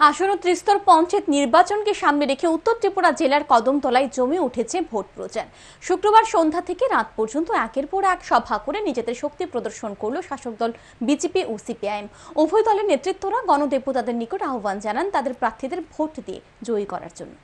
আসন্ন ত্রিস্তর পঞ্চায়েত নির্বাচনকে সামনে রেখে উত্তর ত্রিপুরা জেলার কদমতলায় জমে উঠেছে ভোট প্রচার। শুক্রবার সন্ধ্যা থেকে রাত পর্যন্ত একের পর এক সভা করে নিজেদের শক্তি প্রদর্শন করল শাসক দল বিজেপি ও সিপিআইএম। উভয় দলের নেতৃত্বরা গণদেবতাদের নিকট আহ্বান জানান তাদের প্রার্থীদের ভোট দিয়ে জয়ী করার জন্য।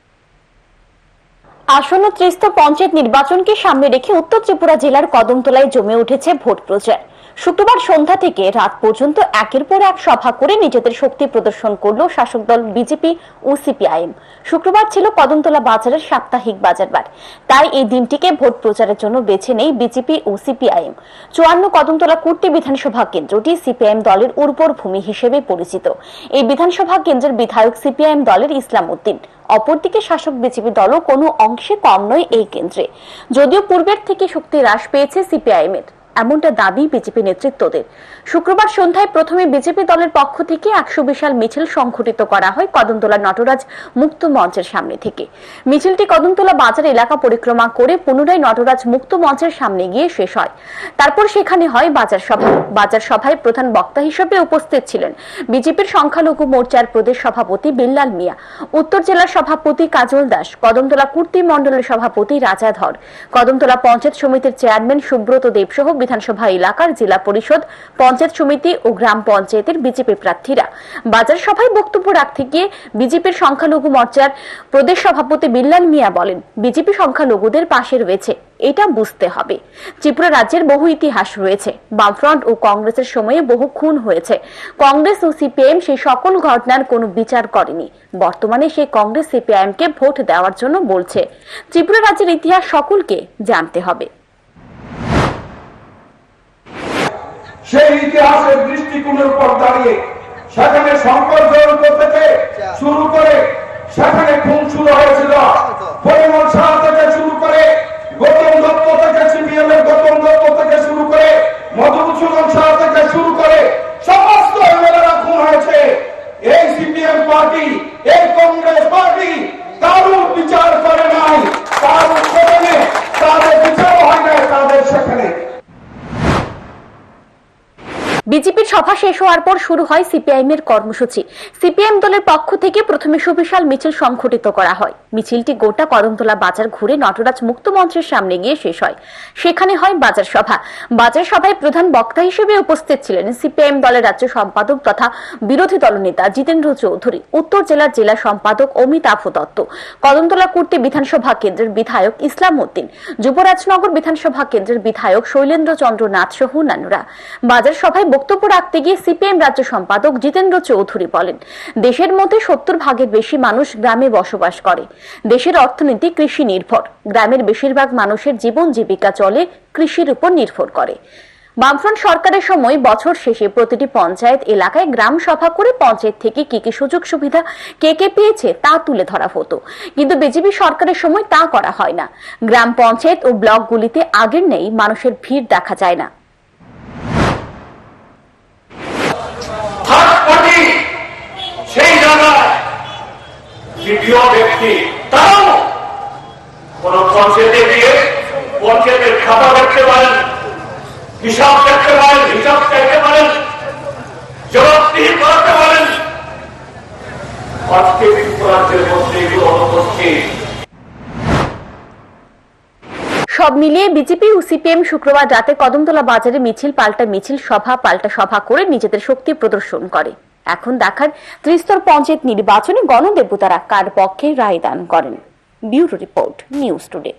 আসন্ন ত্রিস্তর পঞ্চায়েত নির্বাচনকে সামনে রেখে উত্তর ত্রিপুরা জেলার কদমতলায় জমে উঠেছে ভোট প্রচার। শুক্রবার সন্ধ্যা থেকে রাত পর্যন্ত একের পর এক সভা করে নিজেদের শক্তি প্রদর্শন করল শাসক দল বিজেপি ও সিপিআইএম। শুক্রবার ছিল কদমতলা বাজারের সাপ্তাহিক বাজারবার তাই এই দিনটিকে ভোট প্রচারের জন্য বেছে নেই বিজেপি ও সিপিআইএম। চুয়ান্ন কদমতলা কুর্তি বিধানসভা কেন্দ্রটি সিপিআইএম দলের উর্বর ভূমি হিসেবে পরিচিত। এই বিধানসভা কেন্দ্রের বিধায়ক সিপিআইএম দলের ইসলাম উদ্দিন অপরদিকে শাসক বিজেপি দলও কোনো অংশে কম নয় এই কেন্দ্রে। যদিও পূর্বের থেকে শক্তি হ্রাস পেয়েছে সিপিআইএম এর এমনটা দাবি বিজেপি নেতৃত্বদের। শুক্রবার সন্ধ্যায় প্রথমে বিজেপি দলের পক্ষ থেকে একশো বিশাল মিছিল সংঘটিত করা হয় কদমতলা নটরাজ মুক্ত মঞ্চের সামনে থেকে। মিছিলটি কদমতলা বাজার এলাকা পরিক্রমা করে পুনরায় নটরাজ মুক্ত মঞ্চের সামনে গিয়ে শেষ হয়। তারপর সেখানে হয় বাজার সভা। বাজার সভায় প্রধান বক্তা হিসেবে উপস্থিত ছিলেন বিজেপির সংখ্যালঘু মোর্চার প্রদেশ সভাপতি বিল্লাল মিয়া, উত্তর জেলার সভাপতি কাজল দাস, কদমতলা কুর্তি মণ্ডলের সভাপতি রাজা ধর, কদমতলা পঞ্চায়েত সমিতির চেয়ারম্যান সুব্রত দেব সহ বিধানসভা এলাকার জেলা পরিষদ, পঞ্চায়েত সমিতি ও গ্রাম পঞ্চায়েতের বিজেপি প্রার্থীরা। বাজার সভায় বক্তব্য রাখতে গিয়ে বিজেপির সংখ্যালঘু মোর্চার প্রদেশ সভাপতি বিল্লাল মিয়া বলেন, বিজেপি সংখ্যালঘুদের পাশে রয়েছে, এটা বুঝতে হবে। ত্রিপুরা রাজ্যের বহু ইতিহাস রয়েছে, বামফ্রন্ট ও কংগ্রেসের সময়ে বহু খুন হয়েছে। কংগ্রেস ও সিপিএম সেই সকল ঘটনার কোনো বিচার করেনি। বর্তমানে সেই কংগ্রেস সিপিআইএম কে ভোট দেওয়ার জন্য বলছে। ত্রিপুরা রাজ্যের ইতিহাস সকলকে জানতে হবে। সেই ইতিহাসের দৃষ্টিকোণের উপর দাঁড়িয়ে সেখানে সংকট জয়ন করতে শুরু করে সেখানে খুন শুরু হয়েছিল পরিমল শাহ থেকে শুরু করে গৌতম দত্ত থেকে সিপিএম এর গৌতম দত্ত থেকে শুরু করে মধুসূদন শাহ থেকে শুরু করে সমস্ত এমএলএরা খুন হয়েছে এই সিপিএম পার্টি এই কংগ্রেস পার্টি কারও বিচার করে নাই কারও সেখানে তাদের বিচার হয় নাই তাদের সেখানে বিজেপির সভা শেষ হওয়ার পর শুরু হয় সিপিআইএম এর কর্মসূচি। সিপিআইএম দলের পক্ষ থেকে প্রথমে সুবিশাল মিছিল সংঘটিত করা হয়। মিছিলটি গোটা কদমতলা বাজার ঘুরে নটরাজ মুক্ত মঞ্চের সামনে গিয়ে শেষ হয়। সেখানে হয় বাজার সভা। বাজার সভায় প্রধান বক্তা হিসেবে উপস্থিত ছিলেন সিপিআইএম দলের রাজ্য সম্পাদক তথা বিরোধী দলনেতা জিতেন্দ্র চৌধুরী, উত্তর জেলার জেলা সম্পাদক অমিতাভ দত্ত, কদমতলা কুর্তি বিধানসভা কেন্দ্রের বিধায়ক ইসলাম উদ্দিন, যুবরাজনগর বিধানসভা কেন্দ্রের বিধায়ক শৈলেন্দ্র চন্দ্র নাথ সহ অন্যান্যরা। বাজার সভায় বক্তব্য রাখতে গিয়ে সিপিএম রাজ্য সম্পাদক জিতেন্দ্র চৌধুরী বলেন, দেশের মধ্যে সত্তর ভাগের বেশি মানুষ গ্রামে বসবাস করে। দেশের অর্থনীতি কৃষি নির্ভর। গ্রামের বেশিরভাগ মানুষের জীবন জীবিকা চলে কৃষির উপর নির্ভর করে। বামফ্রন্ট সরকারের সময় বছর শেষে প্রতিটি পঞ্চায়েত এলাকায় গ্রাম সভা করে পঞ্চায়েত থেকে কি কি সুযোগ সুবিধা কে কে পেয়েছে তা তুলে ধরা হতো। কিন্তু বিজেপি সরকারের সময় তা করা হয় না। গ্রাম পঞ্চায়েত ও ব্লকগুলিতে আগের নেই মানুষের ভিড় দেখা যায় না। তৃতীয় ব্যক্তি তারাও কোন পঞ্চায়েতে গিয়ে পঞ্চায়েতের খাতা দেখতে পারেন, হিসাব দেখতে পারেন, হিসাব পারেন জবাবদিহি করাতে পারেন। আজকে রাজ্যের মধ্যে এগুলো অনুপস্থিত। সব মিলিয়ে বিজেপি ও সিপিএম শুক্রবার রাতে কদমতলা বাজারে মিছিল, পাল্টা মিছিল, সভা, পাল্টা সভা করে নিজেদের শক্তি প্রদর্শন করে। এখন দেখার ত্রিস্তর পঞ্চায়েত নির্বাচনে গণদেবতারা কার পক্ষে রায় দান করেন। Bureau report, news today.